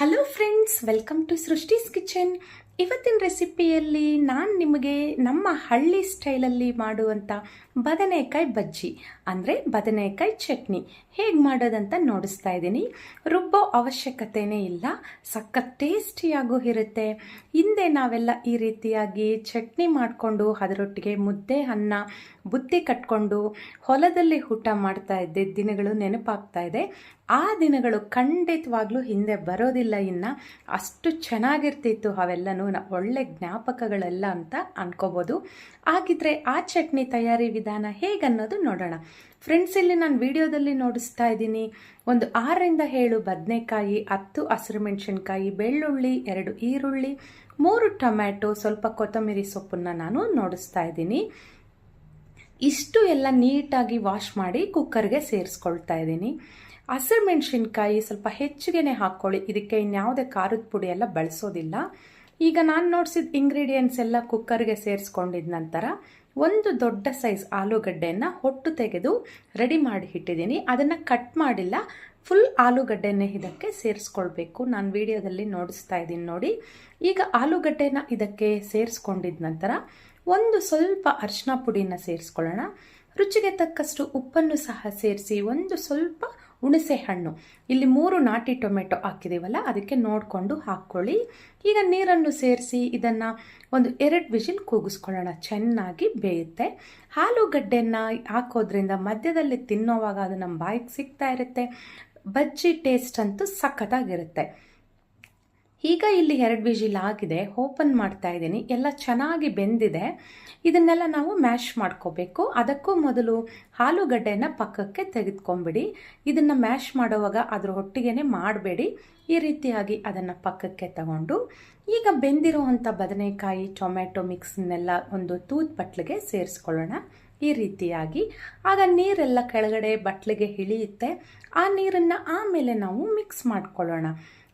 Hello friends welcome to Srishti's kitchen ಇವತ್ತಿನ ರೆಸಿಪಿಯಲ್ಲಿ ನಾನು ನಿಮಗೆ ನಮ್ಮ ಹಳ್ಳಿ ಸ್ಟೈಲಲ್ಲಿ ಮಾಡುವಂಥ ಬದನೆಕಾಯಿ ಬಜ್ಜಿ, ಅಂದರೆ ಬದನೆಕಾಯಿ ಚಟ್ನಿ. ಹೇಗೆ ಮಾಡೋದಂತ ನೋಡಿಸ್ತಾ ಇದ್ದೀನಿ. ರುಬ್ಬೋ ಅವಶ್ಯಕತೆಯೇ ಇಲ್ಲ, ಸಖತ್ ಟೇಸ್ಟಿಯಾಗೂ ಇರುತ್ತೆ. ಹಿಂದೆ ನಾವೆಲ್ಲ ಈ ರೀತಿಯಾಗಿ ಚಟ್ನಿ ಮಾಡಿಕೊಂಡು ಅದರೊಟ್ಟಿಗೆ ಮುದ್ದೆ, ಅನ್ನ, ಬುತ್ತಿ ಕಟ್ಕೊಂಡು ಹೊಲದಲ್ಲಿ ಊಟ ಮಾಡ್ತಾ ಇದ್ದೆ. ದಿನಗಳು ನೆನಪಾಗ್ತಾ ಇದೆ. ಆ ದಿನಗಳು ಖಂಡಿತವಾಗ್ಲೂ ಹಿಂದೆ ಬರೋದಿಲ್ಲ ಇನ್ನು. ಅಷ್ಟು ಚೆನ್ನಾಗಿರ್ತಿತ್ತು ಅವೆಲ್ಲನೂ, ಒಳ್ಳೆ ಜ್ಞಾಪಕಗಳೆಲ್ಲ ಅಂತ ಅನ್ಕೋಬೋದು. ಹಾಗಿದ್ರೆ ಆ ಚಟ್ನಿ ತಯಾರಿ ವಿಧಾನ ಹೇಗನ್ನೋದು ನೋಡೋಣ. ಫ್ರೆಂಡ್ಸ್ ಇಲ್ಲಿ ನಾನು ವಿಡಿಯೋದಲ್ಲಿ ನೋಡಿಸ್ತಾ ಇದ್ದೀನಿ. ಒಂದು ಆರರಿಂದ ಏಳು ಬದನೆಕಾಯಿ, ಹತ್ತು ಹಸಿರು ಮೆಣಸಿನ್ಕಾಯಿ, ಬೆಳ್ಳುಳ್ಳಿ, ಎರಡು ಈರುಳ್ಳಿ, ಮೂರು ಟೊಮ್ಯಾಟೊ, ಸ್ವಲ್ಪ ಕೊತ್ತಂಬರಿ ಸೊಪ್ಪನ್ನು ನಾನು ನೋಡಿಸ್ತಾ ಇದ್ದೀನಿ. ಇಷ್ಟು ಎಲ್ಲ ನೀಟಾಗಿ ವಾಶ್ ಮಾಡಿ ಕುಕ್ಕರ್ಗೆ ಸೇರಿಸ್ಕೊಳ್ತಾ ಇದ್ದೀನಿ. ಹಸಿರು ಮೆಣಸಿನ್ಕಾಯಿ ಸ್ವಲ್ಪ ಹೆಚ್ಚಿಗೆನೆ ಹಾಕ್ಕೊಳ್ಳಿ. ಇದಕ್ಕೆ ಇನ್ಯಾವುದೇ ಖಾರದ ಪುಡಿ ಎಲ್ಲ ಬಳಸೋದಿಲ್ಲ. ಈಗ ನಾನು ನೋಡಿಸಿದ ಇಂಗ್ರೀಡಿಯೆಂಟ್ಸ್ ಎಲ್ಲ ಕುಕ್ಕರ್ಗೆ ಸೇರಿಸ್ಕೊಂಡಿದ ನಂತರ ಒಂದು ದೊಡ್ಡ ಸೈಜ್ ಆಲೂಗಡ್ಡೆಯನ್ನು ಹೊಟ್ಟು ತೆಗೆದು ರೆಡಿ ಮಾಡಿ ಇಟ್ಟಿದ್ದೀನಿ. ಅದನ್ನು ಕಟ್ ಮಾಡಿಲ್ಲ ಫುಲ್ ಆಲೂಗಡ್ಡೆನೇ ಇದಕ್ಕೆ ಸೇರಿಸ್ಕೊಳ್ಬೇಕು. ನಾನು ವಿಡಿಯೋದಲ್ಲಿ ನೋಡಿಸ್ತಾ ಇದ್ದೀನಿ ನೋಡಿ. ಈಗ ಆಲೂಗಡ್ಡೆನ ಇದಕ್ಕೆ ಸೇರಿಸ್ಕೊಂಡಿದ ನಂತರ ಒಂದು ಸ್ವಲ್ಪ ಅರಿಶಿನ ಪುಡಿನ ಸೇರಿಸ್ಕೊಳ್ಳೋಣ. ರುಚಿಗೆ ತಕ್ಕಷ್ಟು ಉಪ್ಪನ್ನು ಸಹ ಸೇರಿಸಿ ಒಂದು ಸ್ವಲ್ಪ ಹುಣಸೆ ಹಣ್ಣು. ಇಲ್ಲಿ ಮೂರು ನಾಟಿ ಟೊಮೆಟೊ ಹಾಕಿದ್ದೀವಲ್ಲ ಅದಕ್ಕೆ ನೋಡಿಕೊಂಡು ಹಾಕ್ಕೊಳ್ಳಿ. ಈಗ ನೀರನ್ನು ಸೇರಿಸಿ ಇದನ್ನು ಒಂದು ಎರಡು ವಿಷಿಲ್ ಕೂಗಿಸ್ಕೊಳ್ಳೋಣ. ಚೆನ್ನಾಗಿ ಬೇಯುತ್ತೆ. ಆಲೂಗಡ್ಡೆಯನ್ನು ಹಾಕೋದ್ರಿಂದ ಮಧ್ಯದಲ್ಲಿ ತಿನ್ನೋವಾಗ ಅದು ನಮ್ಮ ಬಾಯಿಗೆ ಸಿಗ್ತಾ ಇರುತ್ತೆ. ಬಜ್ಜಿ ಟೇಸ್ಟ್ ಅಂತೂ ಸಖತ್ತಾಗಿರುತ್ತೆ. ಈಗ ಇಲ್ಲಿ ಎರಡು ವಿಜಿಲ್ ಆಗಿದೆ ಓಪನ್ ಮಾಡ್ತಾ ಇದ್ದೀನಿ. ಎಲ್ಲ ಚೆನ್ನಾಗಿ ಬೆಂದಿದೆ. ಇದನ್ನೆಲ್ಲ ನಾವು ಮ್ಯಾಶ್ ಮಾಡ್ಕೋಬೇಕು. ಅದಕ್ಕೂ ಮೊದಲು ಆಲೂಗಡ್ಡೆನ ಪಕ್ಕಕ್ಕೆ ತೆಗೆದುಕೊಂಬಿಡಿ. ಇದನ್ನು ಮ್ಯಾಶ್ ಮಾಡುವಾಗ ಅದರ ಒಟ್ಟಿಗೆ ಮಾಡಬೇಡಿ. ಈ ರೀತಿಯಾಗಿ ಅದನ್ನು ಪಕ್ಕಕ್ಕೆ ತಗೊಂಡು, ಈಗ ಬೆಂದಿರುವಂಥ ಬದನೆಕಾಯಿ ಟೊಮೆಟೊ ಮಿಕ್ಸ್ನೆಲ್ಲ ಒಂದು ತೂತ್ ಬಟ್ಲಿಗೆ ಸೇರಿಸ್ಕೊಳ್ಳೋಣ. ಈ ರೀತಿಯಾಗಿ. ಆಗ ನೀರೆಲ್ಲ ಕೆಳಗಡೆ ಬಟ್ಲಿಗೆ ಇಳಿಯುತ್ತೆ. ಆ ನೀರನ್ನು ಆಮೇಲೆ ನಾವು ಮಿಕ್ಸ್ ಮಾಡ್ಕೊಳ್ಳೋಣ.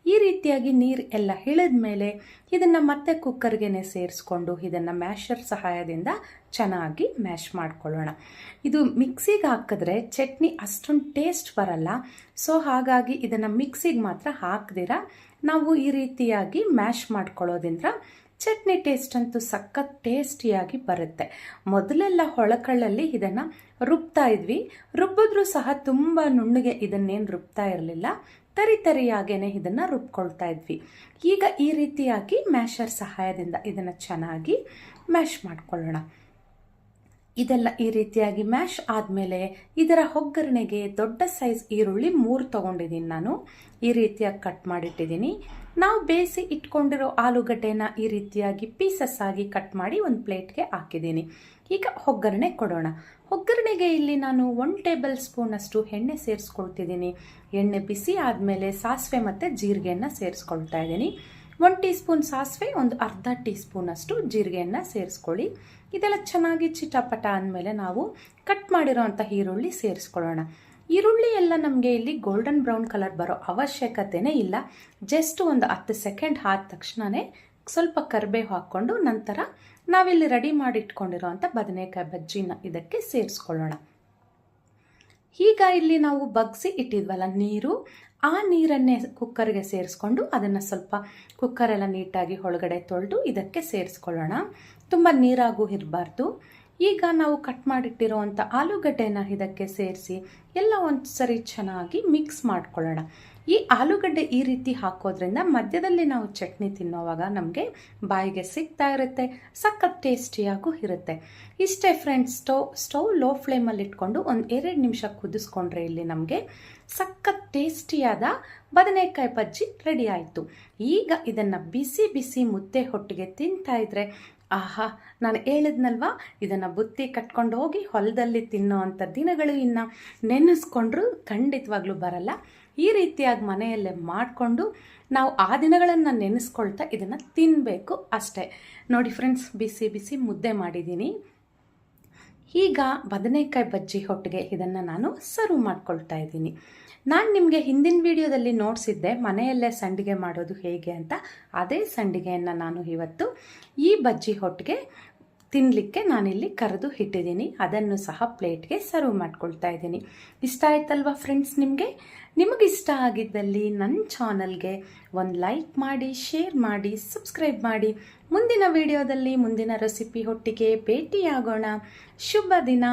ಈ ರೀತಿಯಾಗಿ ನೀರು ಎಲ್ಲ ಹಿಳಿದ ಮೇಲೆ ಇದನ್ನು ಮತ್ತೆ ಕುಕ್ಕರ್ಗೆ ಸೇರಿಸ್ಕೊಂಡು ಇದನ್ನು ಮ್ಯಾಶರ್ ಸಹಾಯದಿಂದ ಚೆನ್ನಾಗಿ ಮ್ಯಾಶ್ ಮಾಡ್ಕೊಳ್ಳೋಣ. ಇದು ಮಿಕ್ಸಿಗೆ ಹಾಕಿದ್ರೆ ಚಟ್ನಿ ಅಷ್ಟೊಂದು ಟೇಸ್ಟ್ ಬರಲ್ಲ. ಸೊ ಹಾಗಾಗಿ ಇದನ್ನು ಮಿಕ್ಸಿಗೆ ಮಾತ್ರ ಹಾಕ್ದಿರ. ನಾವು ಈ ರೀತಿಯಾಗಿ ಮ್ಯಾಶ್ ಮಾಡ್ಕೊಳ್ಳೋದ್ರಿಂದ ಚಟ್ನಿ ಟೇಸ್ಟ್ ಅಂತೂ ಸಖತ್ ಟೇಸ್ಟಿಯಾಗಿ ಬರುತ್ತೆ. ಮೊದಲೆಲ್ಲ ಹೊಳಕಳ್ಳಲ್ಲಿ ಇದನ್ನು ರುಬ್ತಾ ಇದ್ವಿ. ರುಬ್ಬಿದ್ರೂ ಸಹ ತುಂಬ ನುಣ್ಣಗೆ ಇದನ್ನೇನು ರುಬ್ತಾ ಇರಲಿಲ್ಲ. ತರಿ ಇದನ್ನು ರುಬ್ಕೊಳ್ತಾ ಇದ್ವಿ. ಈಗ ಈ ರೀತಿಯಾಗಿ ಮ್ಯಾಶರ್ ಸಹಾಯದಿಂದ ಇದನ್ನು ಚೆನ್ನಾಗಿ ಮ್ಯಾಶ್ ಮಾಡ್ಕೊಳ್ಳೋಣ. ಇದೆಲ್ಲ ಈ ರೀತಿಯಾಗಿ ಮ್ಯಾಶ್ ಆದಮೇಲೆ ಇದರ ಒಗ್ಗರಣೆಗೆ ದೊಡ್ಡ ಸೈಜ್ ಈರುಳ್ಳಿ ಮೂರು ತೊಗೊಂಡಿದ್ದೀನಿ ನಾನು. ಈ ರೀತಿಯಾಗಿ ಕಟ್ ಮಾಡಿಟ್ಟಿದ್ದೀನಿ ನಾವು ಬೇಯಿಸಿ ಇಟ್ಕೊಂಡಿರೋ ಆಲೂಗಡ್ಡೆನ ಈ ರೀತಿಯಾಗಿ ಪೀಸಸ್ ಆಗಿ ಕಟ್ ಮಾಡಿ ಒಂದು ಪ್ಲೇಟ್ಗೆ ಹಾಕಿದ್ದೀನಿ. ಈಗ ಒಗ್ಗರಣೆ ಕೊಡೋಣ. ಒಗ್ಗರಣೆಗೆ ಇಲ್ಲಿ ನಾನು ಒನ್ ಟೇಬಲ್ ಸ್ಪೂನಷ್ಟು ಎಣ್ಣೆ ಸೇರಿಸ್ಕೊಳ್ತಿದ್ದೀನಿ. ಎಣ್ಣೆ ಬಿಸಿ ಆದಮೇಲೆ ಸಾಸಿವೆ ಮತ್ತು ಜೀರಿಗೆಯನ್ನು ಸೇರಿಸ್ಕೊಳ್ತಾ ಇದ್ದೀನಿ. ಒನ್ ಟೀ ಸ್ಪೂನ್ ಸಾಸಿವೆ, ಒಂದು ಅರ್ಧ ಟೀ ಸ್ಪೂನಷ್ಟು ಜೀರಿಗೆಯನ್ನು ಸೇರಿಸ್ಕೊಳ್ಳಿ. ಇದೆಲ್ಲ ಚೆನ್ನಾಗಿ ಚಿಟಪಟ ಅಂದಮೇಲೆ ನಾವು ಕಟ್ ಮಾಡಿರೋವಂಥ ಈರುಳ್ಳಿ ಸೇರಿಸ್ಕೊಳ್ಳೋಣ. ಈರುಳ್ಳಿ ಎಲ್ಲ ನಮಗೆ ಇಲ್ಲಿ ಗೋಲ್ಡನ್ ಬ್ರೌನ್ ಕಲರ್ ಬರೋ ಅವಶ್ಯಕತೆನೇ ಇಲ್ಲ. ಜಸ್ಟ್ ಒಂದು ಹತ್ತು ಸೆಕೆಂಡ್ ಆದ ತಕ್ಷಣವೇ ಸ್ವಲ್ಪ ಕರಿಬೇವು ಹಾಕ್ಕೊಂಡು ನಂತರ ನಾವಿಲ್ಲಿ ರೆಡಿ ಮಾಡಿ ಇಟ್ಕೊಂಡಿರೋವಂಥ ಬದನೆಕಾಯಿ ಬಜ್ಜಿನ ಇದಕ್ಕೆ ಸೇರಿಸ್ಕೊಳ್ಳೋಣ. ಈಗ ಇಲ್ಲಿ ನಾವು ಬಗ್ಸಿ ಇಟ್ಟಿದ್ವಲ್ಲ ನೀರು. ಆ ನೀರನ್ನೇ ಕುಕ್ಕರ್ಗೆ ಸೇರಿಸ್ಕೊಂಡು ಅದನ್ನು ಸ್ವಲ್ಪ ಕುಕ್ಕರೆಲ್ಲ ನೀಟಾಗಿ ಒಳಗಡೆ ತೊಳೆದು ಇದಕ್ಕೆ ಸೇರಿಸ್ಕೊಳ್ಳೋಣ. ತುಂಬ ನೀರಾಗೂ ಇರಬಾರ್ದು. ಈಗ ನಾವು ಕಟ್ ಮಾಡಿಟ್ಟಿರೋವಂಥ ಆಲೂಗಡ್ಡೆನ ಇದಕ್ಕೆ ಸೇರಿಸಿ ಎಲ್ಲ ಒಂದು ಸರಿ ಚೆನ್ನಾಗಿ ಮಿಕ್ಸ್ ಮಾಡ್ಕೊಳ್ಳೋಣ. ಈ ಆಲೂಗಡ್ಡೆ ಈ ರೀತಿ ಹಾಕೋದ್ರಿಂದ ಮಧ್ಯದಲ್ಲಿ ನಾವು ಚಟ್ನಿ ತಿನ್ನೋವಾಗ ನಮಗೆ ಬಾಯಿಗೆ ಸಿಗ್ತಾ ಇರುತ್ತೆ, ಸಖತ್ ಟೇಸ್ಟಿಯಾಗೂ ಇರುತ್ತೆ. ಇಷ್ಟೇ ಫ್ರೆಂಡ್ಸ್ ಸ್ಟವ್ ಸ್ಟವ್ ಲೋ ಫ್ಲೇಮಲ್ಲಿ ಇಟ್ಕೊಂಡು ಒಂದು ಎರಡು ನಿಮಿಷ ಕುದಿಸ್ಕೊಂಡ್ರೆ ಇಲ್ಲಿ ನಮಗೆ ಸಖತ್ ಟೇಸ್ಟಿಯಾದ ಬದನೆಕಾಯಿ ಬಜ್ಜಿ ರೆಡಿ ಆಯಿತು. ಈಗ ಇದನ್ನು ಬಿಸಿ ಬಿಸಿ ಮುದ್ದೆ ಹೊಟ್ಟಿಗೆ ತಿಂತಾ ಇದ್ರೆ ಆಹಾ, ನಾನು ಹೇಳಿದ್ನಲ್ವಾ? ಇದನ್ನು ಬುತ್ತಿ ಕಟ್ಕೊಂಡು ಹೋಗಿ ಹೊಲದಲ್ಲಿ ತಿನ್ನೋ ಅಂಥ ದಿನಗಳು ಇನ್ನು ನೆನೆಸ್ಕೊಂಡ್ರು ಖಂಡಿತವಾಗ್ಲೂ ಬರಲ್ಲ. ಈ ರೀತಿಯಾಗಿ ಮನೆಯಲ್ಲೇ ಮಾಡಿಕೊಂಡು ನಾವು ಆ ದಿನಗಳನ್ನು ನೆನೆಸ್ಕೊಳ್ತಾ ಇದನ್ನು ತಿನ್ನಬೇಕು ಅಷ್ಟೇ. ನೋಡಿ ಫ್ರೆಂಡ್ಸ್ ಬಿಸಿ ಬಿಸಿ ಮುದ್ದೆ ಮಾಡಿದ್ದೀನಿ. ಈಗ ಬದನೆಕಾಯಿ ಬಜ್ಜಿ ಹೊಟ್ಟಿಗೆ ಇದನ್ನು ನಾನು ಸರ್ವ್ ಮಾಡ್ಕೊಳ್ತಾ ಇದ್ದೀನಿ. ನಾನು ನಿಮಗೆ ಹಿಂದಿನ ವಿಡಿಯೋದಲ್ಲಿ ನೋಡಿಸಿದ್ದೆ ಮನೆಯಲ್ಲೇ ಸಂಡಿಗೆ ಮಾಡೋದು ಹೇಗೆ ಅಂತ, ಅದೇ ಸಂಡಿಗೆಯನ್ನು ನಾನು ಇವತ್ತು ಈ ಬಜ್ಜಿ ಹೊಟ್ಟಿಗೆ ತಿನ್ನಲಿಕ್ಕೆ ನಾನಿಲ್ಲಿ ಕರೆದು ಇಟ್ಟಿದ್ದೀನಿ. ಅದನ್ನು ಸಹ ಪ್ಲೇಟ್ಗೆ ಸರ್ವ್ ಮಾಡ್ಕೊಳ್ತಾ ಇದ್ದೀನಿ. ಇಷ್ಟ ಆಯ್ತಲ್ವಾ ಫ್ರೆಂಡ್ಸ್ ನಿಮಗೆ? ನಿಮಗಿಷ್ಟ ಆಗಿದ್ದಲ್ಲಿ ನನ್ನ ಚಾನಲ್ಗೆ ಒಂದು ಲೈಕ್ ಮಾಡಿ, ಶೇರ್ ಮಾಡಿ, ಸಬ್ಸ್ಕ್ರೈಬ್ ಮಾಡಿ. ಮುಂದಿನ ವಿಡಿಯೋದಲ್ಲಿ ಮುಂದಿನ ರೆಸಿಪಿ ಒಟ್ಟಿಗೆ ಭೇಟಿಯಾಗೋಣ. ಶುಭ ದಿನ.